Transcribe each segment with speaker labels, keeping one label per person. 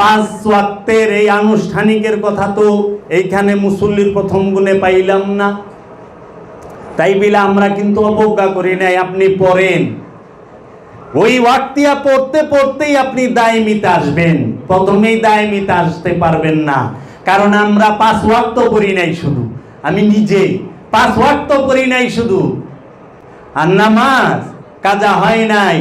Speaker 1: পাঁচ ওয়াক্তের এই আনুষ্ঠানিকের কথা তো এইখানে মুসল্লির প্রথম গুণে পাইলাম না। তাই বিলে আমরা কিন্তু অবজ্ঞা করি নাই, আপনি পড়েন। ওই ওয়াক্তিয়া পড়তে পড়তেই আপনি দায়মিতে আসবেন। প্রথমেই দায়মিতে আসতে পারবেন না। কারণ আমরা পাঁচ ওয়াক্ত করি নাই শুধু। আমি নিজে পাঁচ ওয়াক্ত করি নাই শুধু। আর নামাজ কাজা হয় নাই।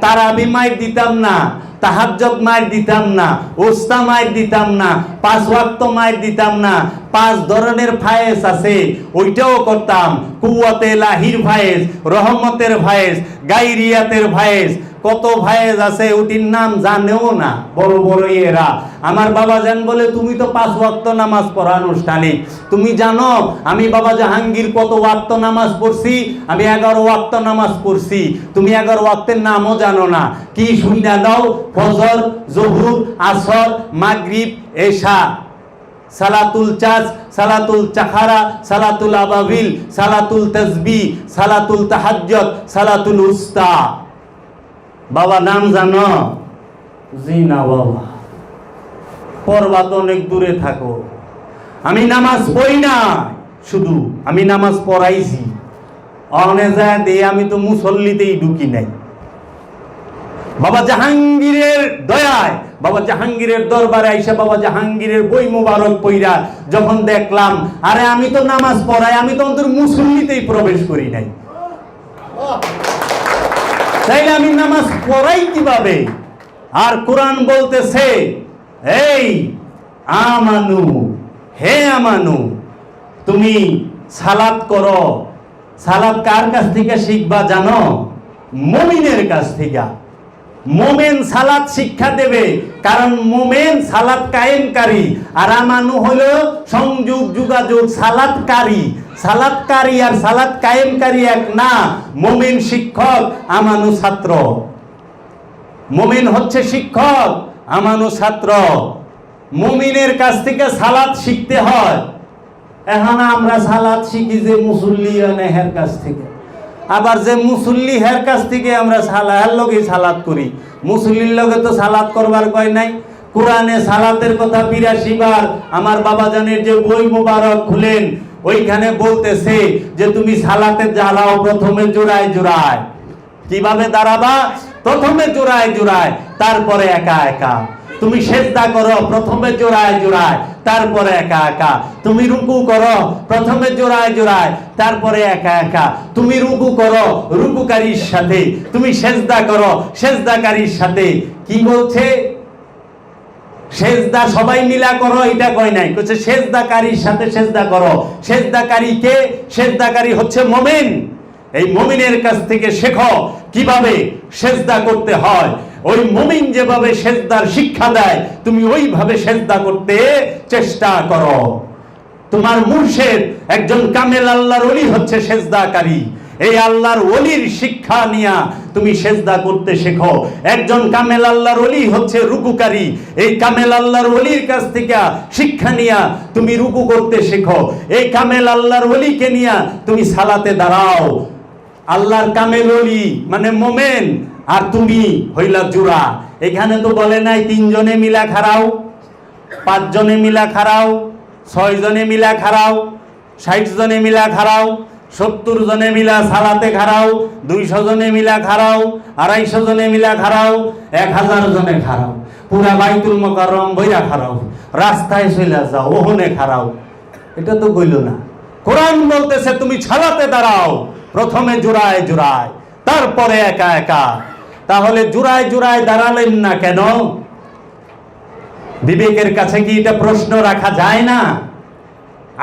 Speaker 1: তারা বিমায় দিতাম না। তাহাজ্জত মায়ের দিতাম না ওস্তা মায়ের দিতাম না, পাঁচ ওয়াক্ত মায়ের দিতাম না, পাঁচ ধরনের ফায়েজ আছে, ওইটাও করতাম। কুয়াতে লাহির ফায়েজ রহমতের ফায়েজ গাইরিয়াতের ফায়েজ কত ভাইয়েজ আছে ওটির নাম জানেও না, বড় বড় এরা। আমার বাবা জান বলে, তুমি তো পাঁচ ওয়াক্ত নামাজ পড়া আনুষ্ঠানিক। তুমি জানো, আমি বাবা জাহাঙ্গীর কত ওয়াক্ত নামাজ পড়ছি? আমি এগারো ওয়াক্ত নামাজ পড়ছি। তুমি এগারো ওয়াক্তের নামও জানো না। কি শুইনা দাও ফজর, জহুর, আসর, মাগরিব, এশা। সালাতুল চাচ সালাতুল চাহারা, সালাতুল আবাবিল, সালাতুল তসবি সালাতুল তাহাজ্জত সালাতুল উস্তা। বাবা, নাম জানো? জি না বাবা। পড়বা তো অনেক দূরে থাকো। আমি নামাজ পড়ি না। শুধু আমি নামাজ পড়াইছি। অনে যায় দিয়ে আমি তো মুসল্লিতেই ঢুকি নাই। বাবা জাহাঙ্গীরের দয়ায়, বাবা জাহাঙ্গীরের দরবারে আইসা বাবা জাহাঙ্গীরের বই মোবারক পইরা যখন দেখলাম, আরে আমি তো নামাজ পড়াই, আমি তো অন্তর মুসল্লিতেই প্রবেশ করি নাই। তাইলে আমি নামাজ পড়াই কীভাবে? আর কোরআন বলতেছে, এই আমানু, হে আমানু, তুমি সালাত করো। সালাত কার কাছ থেকে শিখবা জানো? মমিনের কাছ থেকে। মোমেন সালাত শিক্ষা দেবে, কারণ মোমেন সালাত কায়েমকারী। আর আমানু হলো সংযোগ, যোগাযোগ সালাতকারী সালাতকারী আর সালাত কায়েমকারী এক না, মোমেন শিক্ষক, আমানু ছাত্র। মোমেন হচ্ছে শিক্ষক, আমানু ছাত্র। মুমিনের কাছ থেকে সালাত শিখতে হয়। এখন আমরা সালাত শিখি যে মুসল্লি কাছ থেকে। আবার যে মুসল্লি হের কাছ থেকে আমরা সালাহের লগে সালাত করি। মুসল্লির লগে তো সালাত করবার কয় নাই? কোরআনে সালাতের কথা বিরাশি বার আমার বাবা জানের যে বই মোবারক খুলেন, ওইখানে বলতেছে যে তুমি সালাতে জ্বালাও, প্রথমে জোড়ায় জোড়ায়। কীভাবে দাঁড়াবা? প্রথমে জোড়ায় জোড়ায়, তারপরে একা একা। তুমি সেজদা করো, প্রথমে জোড়ায় জোড়ায়। তারপরে একা একা। তুমি রুকু করো, প্রথমে জোড়ায় জোড়ায়, তারপরে একা একা। তুমি রুকু করো, রুকুকারীর সাথে। তুমি সেজদা করো, সেজদাকারীর সাথে। কি বলছে? সেজদা সবাই মিলা করো, এটা কয় নাই। বলছে সেজদাকারীর সাথে সেজদা করো। সেজদাকারী কে? সেজদাকারী হচ্ছে মোমেন। এই মমিনের কাছ থেকে শেখো কীভাবে সেজদা করতে হয়। ওই মমিন যেভাবে সেজদার শিক্ষা দেয়, তুমি ওইভাবে সেজদা করতে চেষ্টা করো। তোমার মুর্শেদ একজন কামেল আল্লাহর অলি হচ্ছে সেজদাকারী। এই আল্লাহর অলির শিক্ষা নিয়া তুমি সেজদা করতে শেখো। একজন কামেল আল্লাহর অলি হচ্ছে রুকুকারী। এই কামেল আল্লাহর অলির কাছ থেকে শিক্ষা নিয়া তুমি রুকু করতে শেখো। এই কামেল আল্লাহর অলিকে নিয়া তুমি সালাতে দাঁড়াও। আল্লাহর কামেল অলি মানে মোমেন আর তুমি হইলা জোড়া এখানে তো বলে নাই, তিনজনে মিলা খারাও, পাঁচজনে মিলা খারাও ছয় জনে মিলা খারাও ষাট জনে মিলা খারাও সত্তর জনে মিলা সালাতে খারাও দুইশো জনে মিলা খারাও আড়াইশো জনে মিলা খারাও এক হাজার জনে খারাও। পুরা বাইতুল মকারম বইরা খারাও। রাস্তায় চলে যাও, ওহনে খারাও। এটা তো কইল না। কোরআন বলতেছে, তুমি ছালাতে দাঁড়াও। প্রথমে জোড়ায় জোড়ায়। তারপরে একা একা। তাহলে জোড়ায় জোড়ায় দাঁড়ালেন না কেন? বিবেকের কাছে কি এটা প্রশ্ন রাখা যায় না?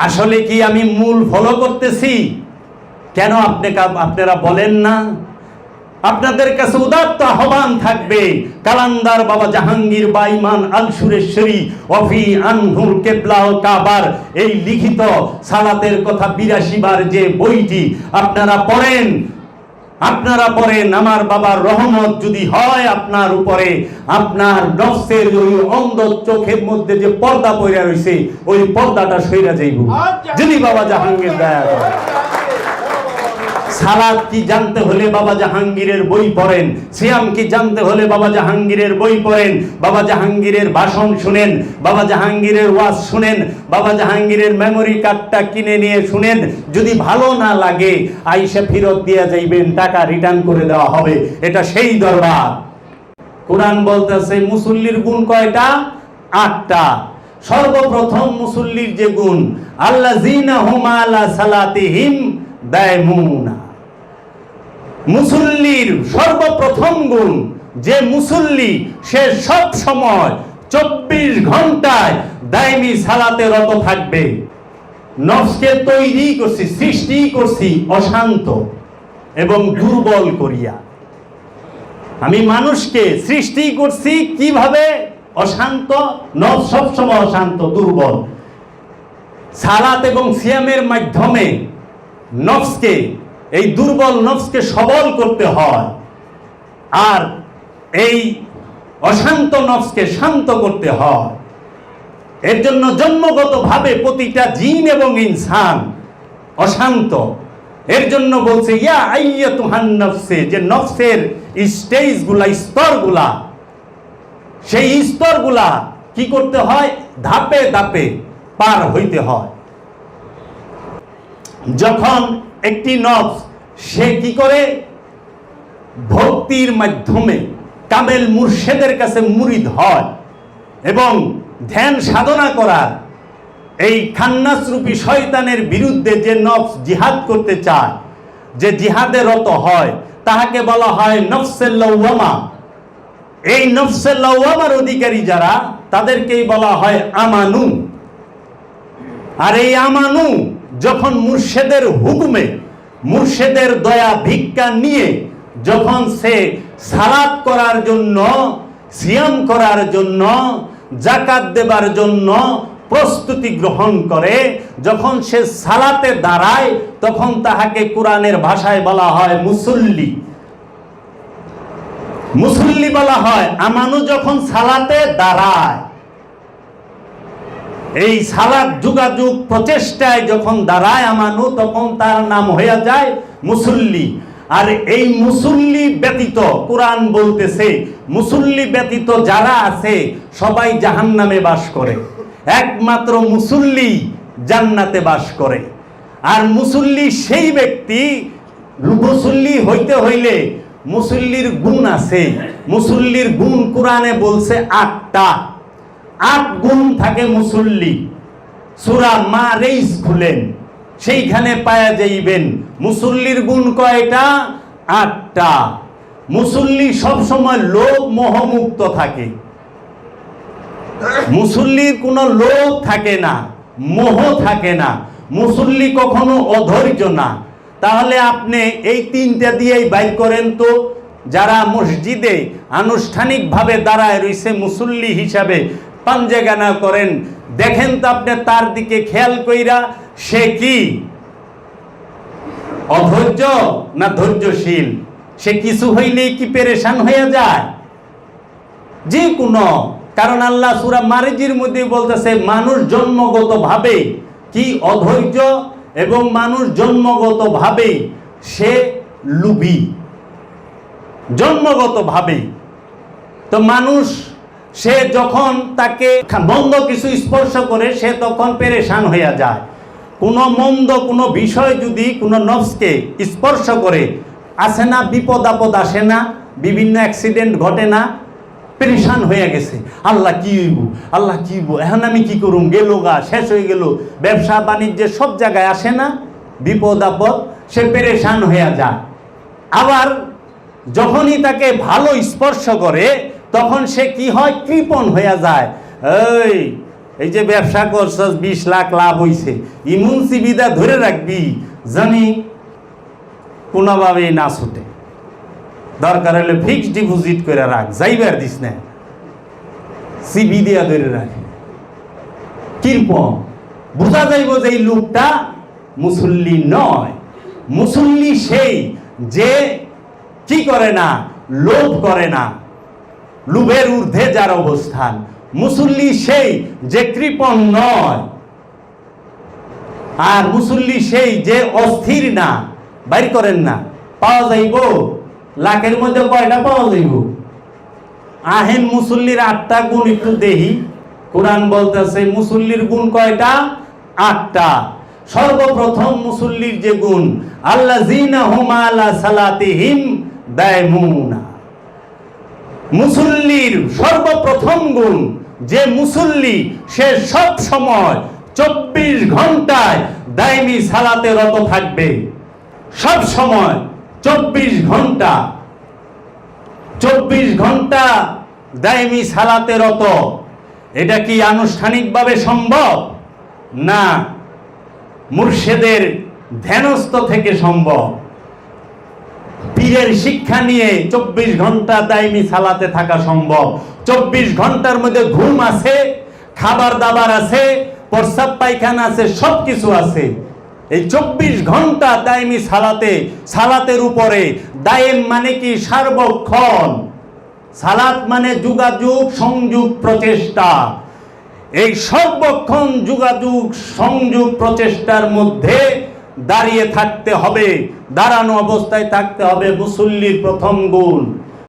Speaker 1: আসলে কি আমি মূল ফলো করতেছি? কেন আপনি আপনারা বলেন না? আপনাদের কাছে উদাত্ত আহ্বান থাকবে, কালান্দার বাবা জাহাঙ্গীর বাইমান আল সুরেশ্বরী অফি আনহুর কেবলা ও কাবার, এই লিখিত সালাতের কথা বিরাশি বার যে বইটি আপনারা পড়েন আপনারা পড়েন আমার বাবার রহমত যদি হয় আপনার উপরে আপনার নফসের ওই অন্ধ চোখের মধ্যে যে পর্দা পড়ে রয়েছে ওই পর্দাটা সইরা যাইব। যদি বাবা জাহাঙ্গীর দয়া করে সালাদ কি জানতে হলে বাবা জাহাঙ্গীরের বই পড়েন। সিয়াম কি জানতে হলে বাবা জাহাঙ্গীরের বই পড়েন। বাবা জাহাঙ্গীরের ভাষণ শুনেন। বাবা জাহাঙ্গীরের ওয়াজ শুনেন। বাবা জাহাঙ্গীরের মেমোরি কার্ডটা কিনে নিয়ে শুনেন। যদি ভালো না লাগে আইসা ফেরত দিয়ে যাইবেন, টাকা রিটার্ন করে দেওয়া হবে। এটা সেই দরবার। কোরআন বলতেছে, মুসল্লির গুণ কয়টা? আটটা। সর্বপ্রথম মুসল্লির যে গুণ আল্লাহ জিনা হুমা আলা সালাতিহিম দায়মুনা। মুসল্লির সর্বপ্রথম গুণ, যে মুসল্লি সে সব সময় চব্বিশ ঘন্টায় দায়মি সালাতে রত থাকবে। নফসকে তৈরি করছি, সৃষ্টি করছি অশান্ত এবং দুর্বল করিয়া। আমি মানুষকে সৃষ্টি করছি কীভাবে? অশান্ত, নফস সবসময় অশান্ত, দুর্বল। সালাত এবং সিয়ামের মাধ্যমে নফসকে এই দুর্বল নফসকে সবল করতে হয় আর এই অশান্ত নফসকে শান্ত করতে হয়। এর জন্য জন্মগতভাবে প্রতিটা জিন এবং ইনসান অশান্ত। এর জন্য বলছে, ইয়া আইয়া তুহান নফসে, যে নফসের স্টেজগুলা, স্তরগুলা, সেই স্তরগুলা কি করতে হয়? ধাপে ধাপে পার হইতে হয়। যখন একটি নফস সে কি করে? ভক্তির মাধ্যমে কামেল মুর্শেদের কাছে মুরিদ হয় এবং ধ্যান সাধনা করার এই খান্নাসরূপী শয়তানের বিরুদ্ধে যে নফস জিহাদ করতে চায়, যে জিহাদে রত হয়, তাহাকে বলা হয় নফসের এই নফসের অধিকারী যারা, তাদেরকেই বলা হয় আমানু। আর এই আমানু যখন মুর্শেদের হুকুমে, মুর্শেদের দয়া ভিক্ষা নিয়ে, যখন সে সালাত করার জন্য, সিয়াম করার জন্য জাকাত দেবার জন্য প্রস্তুতি গ্রহণ করে, যখন সে সালাতে দাঁড়ায়, তখন তাহাকে কোরআনের ভাষায় বলা হয় মুসল্লি। মুসল্লি বলা হয়, আমানু যখন সালাতে দাঁড়ায় এই সালাদ যোগাযোগ প্রচেষ্টায় যখন দাঁড়ায় আমানু, তখন তার নাম হইয়া যায় মুসল্লি। আর এই মুসল্লি ব্যতীত, কোরআন বলতেছে, মুসল্লি ব্যতীত যারা আছে, সবাই জাহান্নামে বাস করে। একমাত্র মুসল্লি জান্নাতে বাস করে। আর মুসল্লি সেই ব্যক্তি, মুসল্লি হইতে হইলে মুসল্লির গুণ আছে। মুসল্লির গুণ কোরআনে বলছে আটটা। আট গুণ থাকে মুসল্লি। সুরা মা রেইস খুলেন। সেইখানে পায়া যাইবেন। মুসল্লির গুণ কয়টা? আটটা। মুসল্লি সবসময় লোভ মোহমুক্ত থাকে। মুসল্লির কোনো লোভ থাকে না, মোহ থাকে না। মুসল্লি কখনো অধৈর্য না। তাহলে আপনি এই তিনটা দিয়েই বাইর করেন তো, যারা মসজিদে আনুষ্ঠানিকভাবে দাঁড়ায় রয়েছে মুসল্লি হিসাবে পাঞ্জেগানা করেন, দেখেন তো আপনি তার দিকে খেয়াল কইরা, সে কি? অধৈর্য না ধৈর্যশীল? সে কিছু হইলেই কি পেরেশান হয়ে যায়? যে কোনো কারণ আল্লাহ সুরা মারিজির মধ্যে বলতেছে, মানুষ জন্মগত ভাবে কি অধৈর্য এবং মানুষ জন্মগত ভাবে সে লুবি জন্মগত ভাবে তো মানুষ সে যখন তাকে মন্দ কিছু স্পর্শ করে, সে তখন পেরেশান হইয়া যায়। কোনো মন্দ, কোনো বিষয় যদি কোনো নফসকে স্পর্শ করে, আসে না, বিপদ আপদ আসে না, বিভিন্ন অ্যাক্সিডেন্ট ঘটে না, পেরেশান হয়ে গেছে। আল্লাহ কি হইব? আল্লাহ কি হইব? এখন আমি কি করুম? গেল গা, শেষ হয়ে গেল। ব্যবসা বাণিজ্যে সব জায়গায় আসে না, বিপদ আপদ, সে পেরেশান হয়ে যায়। আবার যখনই তাকে ভালো স্পর্শ করে তখন সে কি হয়? কৃপণ হয়ে যায়। এই এই যে ব্যবসা করছস, বিশ লাখ লাভ হইছে। ইমুন সুবিধা ধরে রাখবি, জানি কোনোভাবেই না ছুটে। দরকার হলে ফিক্সড ডিপোজিট করে রাখ, যাইবার দিস না। সিবি দিয়া ধরে রাখ। কীরকম বোঝা যাইব যে এই লোকটা মুসল্লি নয়। মুসল্লি সেই যে কি করে না, লোভ করে না। লোভের ঊর্ধ্বে যার অবস্থান। মুসল্লি সেই যে কৃপণ নয়। আর মুসল্লি সেই যে অস্থির না। বাইর করেন না। পাওয়া যাইব? লাখের মধ্যে কয়টা পাওয়া যাইব? আহেন মুসল্লির আটটা গুণ একটু দেহি। কোরআন বলতেছে, মুসল্লির গুণ কয়টা? আটটা। সর্বপ্রথম মুসল্লির যে গুণ আল্লাহ জিনা হুমা হুমালা সালাতিহিম দায়মুনা মুসল্লির সর্বপ্রথম গুণ, যে মুসল্লি সে সব সময় চব্বিশ ঘন্টায় দায়মি সালাতে রত থাকবে। সব সময় চব্বিশ ঘণ্টা চব্বিশ ঘণ্টা দায়মি সালাতে রত। এটা কি আনুষ্ঠানিকভাবে সম্ভব? না, মুর্শেদের ধ্যানস্থ থেকে সম্ভব। পীরের শিক্ষা নিয়ে চব্বিশ ঘণ্টা দায়মি সালাতে থাকা সম্ভব। চব্বিশ ঘণ্টার মধ্যে ঘুম আছে, খাবার দাবার আছে, প্রস্রাব পায়খানা আছে সব কিছু আছে। এই চব্বিশ ঘণ্টা দায়মি সালাতে, সালাতের উপরে দায়েম মানে কি? সার্বক্ষণ। সালাত মানে যোগাযোগ, সংযোগ, প্রচেষ্টা। এই সর্বক্ষণ যোগাযোগ, সংযোগ, প্রচেষ্টার মধ্যে দাঁড়িয়ে থাকতে হবে দাঁড়ানো অবস্থায় থাকতে হবে মুসল্লির প্রথম গুণ।